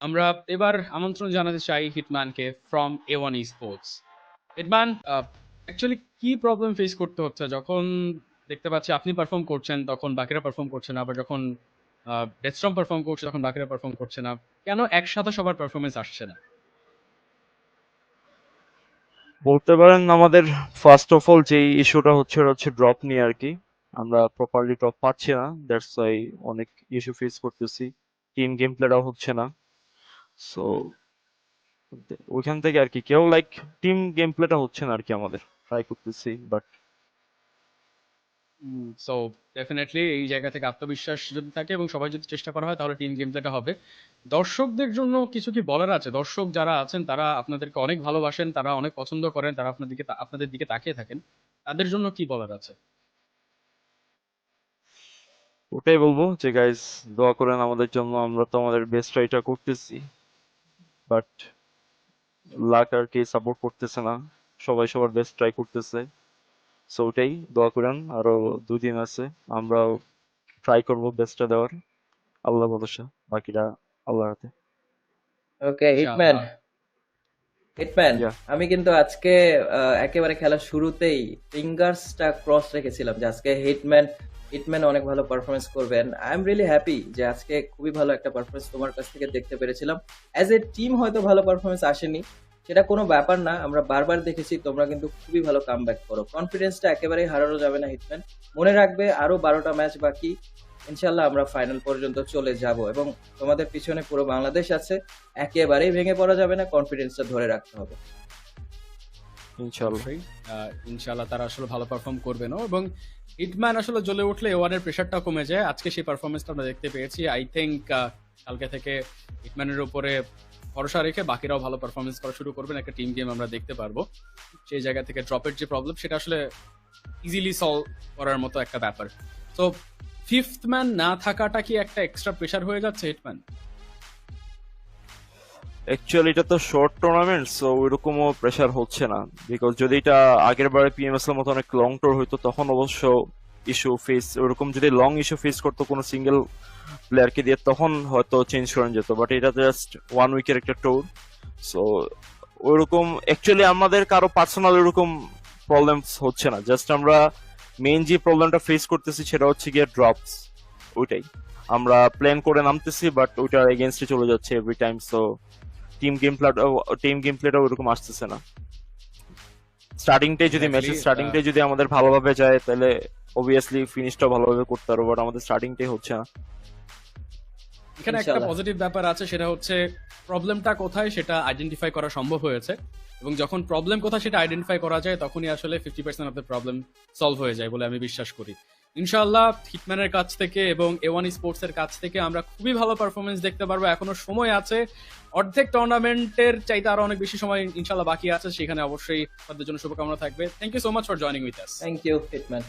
আমরা এবার আমন্ত্রণ জানাতে চাই হিটম্যানকে from A one e sports Hitman actually কি প্রবলেম ফেস করতে হচ্ছে? যখন দেখতে পাচ্ছি আপনি পারফর্ম করছেন, তখন বাকিরা পারফর্ম করছে না, আবার যখন ডেস্ট্রম পারফর্ম করছে, তখন বাকিরা পারফর্ম করছে না। কেন একসাথে সবার পারফরমেন্স আসছে না? বলতে পারেন আমাদের ফার্স্ট অফ অল যে ইস্যুটা হচ্ছে হচ্ছে ড্রপ নিয়ে আর কি। আমরা প্রপারলি ড্রপ পাচ্ছি না দ্যাটস ওয়াই অনেক ইস্যু ফেস করতেছি। টিম গেম প্লেটাও হচ্ছে না। সো ওইখান থেকে আর কি কেউ লাইক টিম গেম প্লেটা হচ্ছে না আর কি আমাদের ট্রাই করতেছি বাট সো ডেফিনেটলি এই জায়গা থেকে আত্মবিশ্বাস যদি থাকে এবং সবাই যদি চেষ্টা করা হয় তাহলে টিম গেম প্লেটা হবে। দর্শকদের জন্য কিছু কি বলার আছে? দর্শক যারা আছেন তারা আপনাদেরকে অনেক ভালোবাসেন তারা অনেক পছন্দ করেন তারা আপনাদের দিকে আপনাদের দিকে তাকিয়ে থাকেন তাদের জন্য কি বলার আছে? ওটাই বলব যে গাইজ দোয়া করেন আমাদের জন্য আমরা তো আমাদের বেস্ট ট্রাইটা করতেছি। বাট লাক আর কি সাপোর্ট করতেছে না। সবাই সবার বেস্ট ট্রাই করতেছে। সো ওটাই দোয়া করেন আরও দুদিন আছে আমরাও ট্রাই করব বেস্টটা দেওয়ার। আল্লাহ ভরসা বাকিটা আল্লাহ হাতে। Okay Hitman Hitman. আমি কিন্তু আজকে একেবারে খেলার শুরুতেই ফিঙ্গার্সটা ক্রস রেখেছিলাম যে আজকে হিটম্যান হিটম্যান অনেক ভালো পারফরমেন্স করবেন। আই এম রিয়েলি হ্যাপি যে আজকে খুবই ভালো একটা পারফরমেন্স তোমার কাছ থেকে দেখতে পেরেছিলাম। অ্যাজ এ টিম হয়তো ভালো পারফরমেন্স আসেনি। সেটা কোনো ব্যাপার না, আমরা বারবার দেখেছি, তোমরা কিন্তু খুবই ভালো কাম ব্যাক করো। কনফিডেন্সটা একেবারেই হারানো যাবে না হিটম্যান মনে রাখবে, আরও বারোটা ম্যাচ বাকি। ইনশাল্লাহ আমরা ফাইনাল পর্যন্ত চলে যাব এবং তোমাদের পিছনে পুরো বাংলাদেশ আছে। একেবারেই ভেঙে পড়া যাবে না কনফিডেন্সটা ধরে রাখতে হবে। ইনশাল্লাহ ইনশাল্লাহ তারা আসলে ভালো পারফর্ম করবেন এবং হিটম্যান আসলে জ্বলে উঠলে ওয়ানের প্রেশারটা কমে যায়। আজকে সেই পারফরমেন্সটা আমরা দেখতে পেয়েছি। আই থিঙ্ক কালকে থেকে হিটম্যানের উপরে ভরসা রেখে বাকিরাও ভালো পারফরমেন্স করা শুরু করবেন। একটা টিম গেম আমরা দেখতে পারব। সেই জায়গা থেকে ড্রপের যে প্রবলেম সেটা আসলে ইজিলি সলভ করার মতো একটা ব্যাপার। তো ফিফথ ম্যান না থাকাটা কি একটা এক্সট্রা প্রেশার হয়ে যাচ্ছে হিটম্যান অ্যাকচুয়ালি এটা তো শর্ট টুর্নামেন্ট সো ওইরকমও প্রেশার হচ্ছে না। বিকজ যদি এটা আগের বারে পিএমএস এর মতো অনেক লং টুর হইতো, তখন অবশ্য ইস্যু ফেস ওরকম যদি লং ইস্যু ফেস করতো কোনো সিঙ্গেল প্লেয়ারকে দিয়ে, তখন হয়তো চেঞ্জ করা যেত। বাট এটা জাস্ট ওয়ান উইকের একটা ট্যুর সো ওইরকম অ্যাকচুয়ালি আমাদের কারও পার্সোনাল এরকম প্রবলেমস হচ্ছে না। জাস্ট আমরা মেইন যে প্রবলেমটা ফেস করতেছি, সেটা হচ্ছে গিয়ে ড্রপস ওইটাই। আমরা প্ল্যান করে নামতেছি বাট ওইটার এগেনস্টে চলে যাচ্ছে every time so team game team game প্লেটা ওইরকম আসতেছে না। স্টার্টিংটাই যদি ম্যাচের স্টার্টিংটাই যদি আমাদের ভালোভাবে যায় তাহলে অবভিয়াসলি ফিনিশটাও ভালোভাবে করতে পারব বাট আমাদের স্টার্টিংটাই হচ্ছে না। এখানে একটা পজিটিভ ব্যাপার আছে সেটা হচ্ছে প্রবলেমটা কোথায় সেটা আইডেন্টিফাই করা সম্ভব হয়েছে এবং যখন প্রবলেম কোথায় সেটা আইডেন্টিফাই করা যায় তখনই আসলে fifty percent of the problem solve হয়ে যায় বলে আমি বিশ্বাস করি। ইনশাআল্লাহ হিটম্যানের কাছ থেকে এবং এ ওয়ান স্পোর্টস এর কাছ থেকে আমরা খুবই ভালো পারফরমেন্স দেখতে পারব। এখনও সময় আছে। অর্ধেক টুর্নামেন্টের চাইতে আরও অনেক বেশি সময় ইনশাল্লাহ বাকি আছে। সেখানে অবশ্যই তাদের জন্য শুভকামনা থাকবে। Thank you so much for joining with us thank you Hitman.